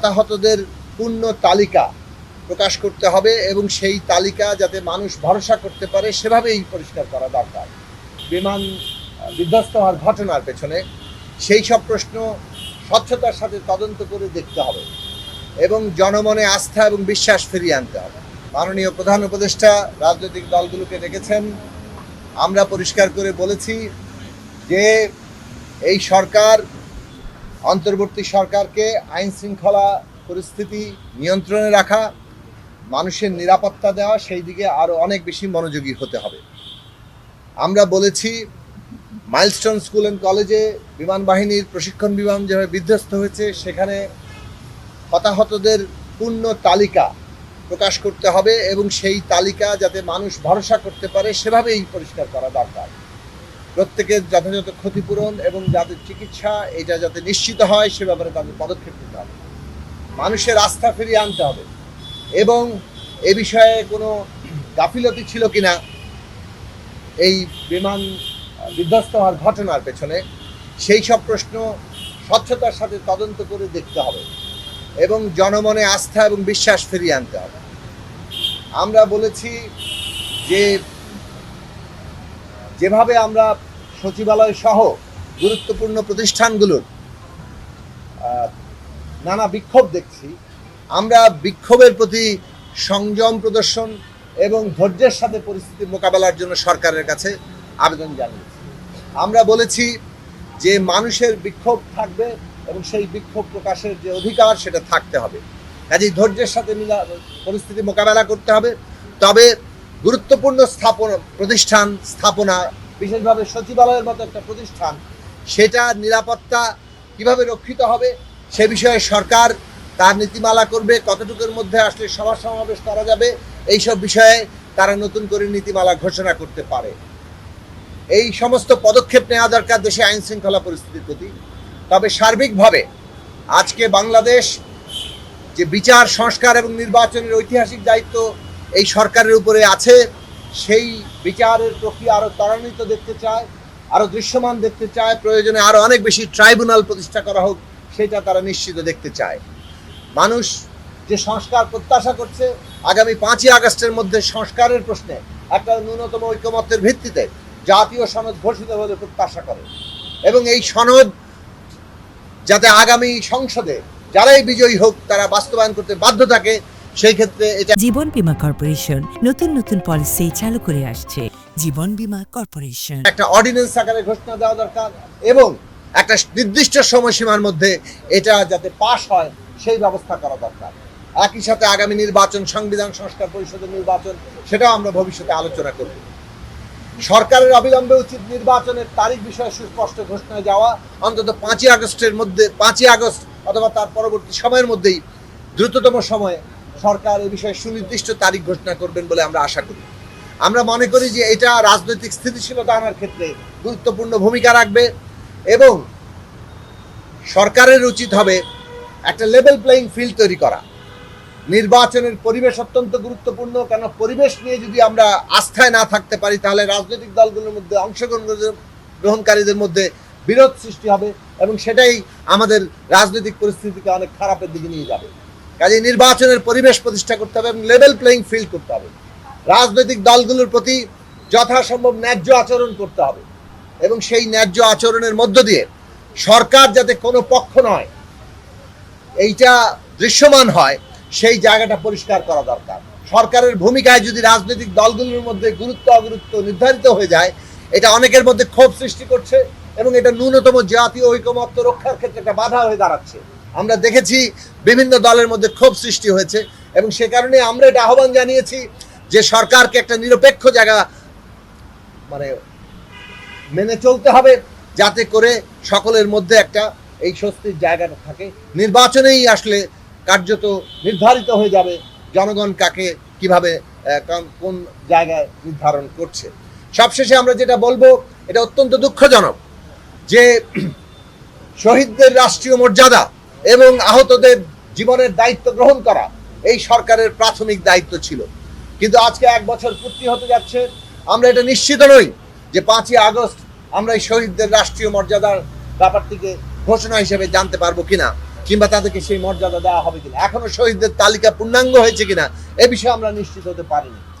হতাহতদের পূর্ণ তালিকা প্রকাশ করতে হবে এবং সেই তালিকা যাতে মানুষ ভরসা করতে পারে, সেভাবেই পরিষ্কার করা দরকার। বিমান বিধ্বস্ত হওয়ার ঘটনার পেছনে সেই সব প্রশ্ন স্বচ্ছতার সাথে তদন্ত করে দেখতে হবে এবং জনমনে আস্থা এবং বিশ্বাস ফিরিয়ে আনতে হবে। মাননীয় প্রধান উপদেষ্টা, রাজনৈতিক দলগুলোকে রেখেছেন আমরা পরিষ্কার করে বলেছি যে এই সরকার অন্তর্বর্তী সরকারকে আইন শৃঙ্খলা পরিস্থিতি নিয়ন্ত্রণে রাখা, মানুষের নিরাপত্তা দেওয়া, সেই দিকে আরও অনেক বেশি মনোযোগী হতে হবে। আমরা বলেছি, মাইলস্টোন স্কুল অ্যান্ড কলেজে বিমান বাহিনীর প্রশিক্ষণ বিমান যেভাবে বিধ্বস্ত হয়েছে, সেখানে হতাহতদের পূর্ণ তালিকা প্রকাশ করতে হবে এবং সেই তালিকা যাতে মানুষ ভরসা করতে পারে, সেভাবেই পরিষ্কার করা দরকার। প্রত্যেকের যথাযথ ক্ষতিপূরণ এবং যাদের চিকিৎসা, এটা যাতে নিশ্চিত হয়, সে ব্যাপারে তাদের পদক্ষেপ নিতে হবে। মানুষের আস্থা ফিরিয়ে আনতে হবে। এবং এ বিষয়ে কোনো গাফিলতি ছিল কিনা, এই বিমান বিধ্বস্ত হওয়ার ঘটনার পেছনে, সেই সব প্রশ্ন স্বচ্ছতার সাথে তদন্ত করে দেখতে হবে এবং জনমনে আস্থা এবং বিশ্বাস ফিরিয়ে আনতে হবে। আমরা বলেছি যে যেভাবে আমরা সচিবালয় সহ গুরুত্বপূর্ণ প্রতিষ্ঠানগুলোর নানা বিক্ষোভ দেখছি, আমরা বিক্ষোভের প্রতি সংযম প্রদর্শন এবং ধৈর্যের সাথে পরিস্থিতি মোকাবেলার জন্য সরকারের কাছে আবেদন জানিয়েছি। আমরা বলেছি যে মানুষের বিক্ষোভ থাকবে এবং সেই বিক্ষোভ প্রকাশের যে অধিকার সেটা থাকতে হবে। কাজেই ধৈর্যের সাথে মিলা পরিস্থিতি মোকাবেলা করতে হবে। তবে গুরুত্বপূর্ণ স্থাপন, প্রতিষ্ঠান, স্থাপনা, বিশেষভাবে সচিবালয়ের মতো একটা প্রতিষ্ঠান, সেটা নিরাপত্তা কীভাবে রক্ষিত হবে সে বিষয়ে সরকার তার নীতিমালা করবে, কতটুকুর মধ্যে আসলে সভা সমাবেশ করা যাবে, এইসব বিষয়ে তারা নতুন করে নীতিমালা ঘোষণা করতে পারে। এই সমস্ত পদক্ষেপ নেওয়া দরকার দেশে আইন শৃঙ্খলা পরিস্থিতির প্রতি। তবে সার্বিকভাবে আজকে বাংলাদেশ যে বিচার, সংস্কার এবং নির্বাচনের ঐতিহাসিক দায়িত্ব এই সরকারের উপরে আছে, সেই বিচারের প্রক্রিয়া আরও ত্বরান্বিত দেখতে চায় আরও দৃশ্যমান দেখতে চায়, প্রয়োজনে আরও অনেক বেশি ট্রাইব্যুনাল প্রতিষ্ঠা করা হোক, সেটা তারা নিশ্চিত দেখতে চায়। মানুষ যে সংস্কার প্রত্যাশা করছে, আগামী পাঁচই আগস্টের মধ্যে সংস্কারের প্রশ্নে একটা ন্যূনতম ঐকমত্যের ভিত্তিতে জাতীয় সনদ ঘোষিত বলে প্রত্যাশা করে। এবং এই সনদ যাতে আগামী সংসদে যারাই বিজয়ী হোক, তারা বাস্তবায়ন করতে বাধ্য থাকে সেই ক্ষেত্রে এটা জীবন বীমা কর্পোরেশন নতুন নতুন পলিসি চালু করে আসছে। জীবন বীমা কর্পোরেশন। একটা অর্ডিন্যান্স আকারে ঘোষণা দেওয়া দরকার এবং একটা নির্দিষ্ট সময়সীমার মধ্যে এটা যাতে পাশ হয় সেই ব্যবস্থা করা দরকার। একই সাথে আগামী নির্বাচন সংবিধান সংস্কার পরিষদের নির্বাচন সেটাও আমরা ভবিষ্যতে আলোচনা করব। সরকারের অবিলম্বে উচিত নির্বাচনের তারিখ বিষয়ে সুস্পষ্ট ঘোষণায় যাওয়া। অন্তত পাঁচই আগস্টের মধ্যে পাঁচই আগস্ট অথবা তার পরবর্তী সময়ের মধ্যেই দ্রুততম সময়ে সরকার এ বিষয়ে সুনির্দিষ্ট তারিখ ঘোষণা করবেন বলে আমরা আশা করি। আমরা মনে করি যে এটা রাজনৈতিক স্থিতিশীলতা আনার ক্ষেত্রে গুরুত্বপূর্ণ ভূমিকা রাখবে এবং সরকারের উচিত হবে একটা লেভেল প্লেইং ফিল্ড তৈরি করা। নির্বাচনের পরিবেশ অত্যন্ত গুরুত্বপূর্ণ, কেন পরিবেশ নিয়ে যদি আমরা আস্থায় না থাকতে পারি, তাহলে রাজনৈতিক দলগুলোর মধ্যে অংশগ্রহণ গ্রহণকারীদের মধ্যে বিরোধ সৃষ্টি হবে এবং সেটাই আমাদের রাজনৈতিক পরিস্থিতিকে অনেক খারাপের দিকে নিয়ে যাবে। কাজে নির্বাচনের পরিবেশ প্রতিষ্ঠা করতে হবে এবং লেভেল প্লেইং ফিল্ড করতে হবে। রাজনৈতিক দলগুলোর প্রতি যথাসম্ভব ন্যায্য আচরণ করতে হবে এবং সেই ন্যায্য আচরণের মধ্য দিয়ে সরকার যাতে কোনো পক্ষ নয়, এইটা দৃশ্যমান হয়, সেই জায়গাটা পরিষ্কার করা দরকার। সরকারের ভূমিকায় যদি রাজনৈতিক দলগুলোর মধ্যে গুরুত্ব অগুরুত্ব নির্ধারিত হয়ে যায়, এটা অনেকের মধ্যে ক্ষোভ সৃষ্টি করছে এবং এটা ন্যূনতম জাতীয় ঐকমত্য রক্ষার ক্ষেত্রে একটা বাধা হয়ে দাঁড়াচ্ছে। আমরা দেখেছি বিভিন্ন দলের মধ্যে ক্ষোভ সৃষ্টি হয়েছে এবং সে কারণে আমরা এটা আহ্বান জানিয়েছি যে সরকারকে একটা নিরপেক্ষ জায়গা মানে মেনে চলতে হবে যাতে করে সকলের মধ্যে একটা এই স্বস্তির জায়গাটা থাকে। নির্বাচনেই আসলে কার্যত নির্ধারিত হয়ে যাবে জনগণ কাকে কীভাবে কোন জায়গায় নির্ধারণ করছে। সবশেষে আমরা যেটা বলব, এটা অত্যন্ত দুঃখজনক যে শহীদদের রাষ্ট্রীয় মর্যাদা এবং আহতদের জীবনের দায়িত্ব গ্রহণ করা এই সরকারের প্রাথমিক দায়িত্ব ছিল। কিন্তু আজকে এক বছর পূর্তি হতে যাচ্ছে, আমরা এটা নিশ্চিত নই যে পাঁচই আগস্ট আমরা এই শহীদদের রাষ্ট্রীয় মর্যাদার ব্যাপারটিকে ঘোষণা হিসেবে জানতে পারব কিনা, কিংবা তাদেরকে সেই মর্যাদা দেওয়া হবে কিনা। এখনও শহীদদের তালিকা পূর্ণাঙ্গ হয়েছে কিনা, এ বিষয়ে আমরা নিশ্চিত হতে পারিনি।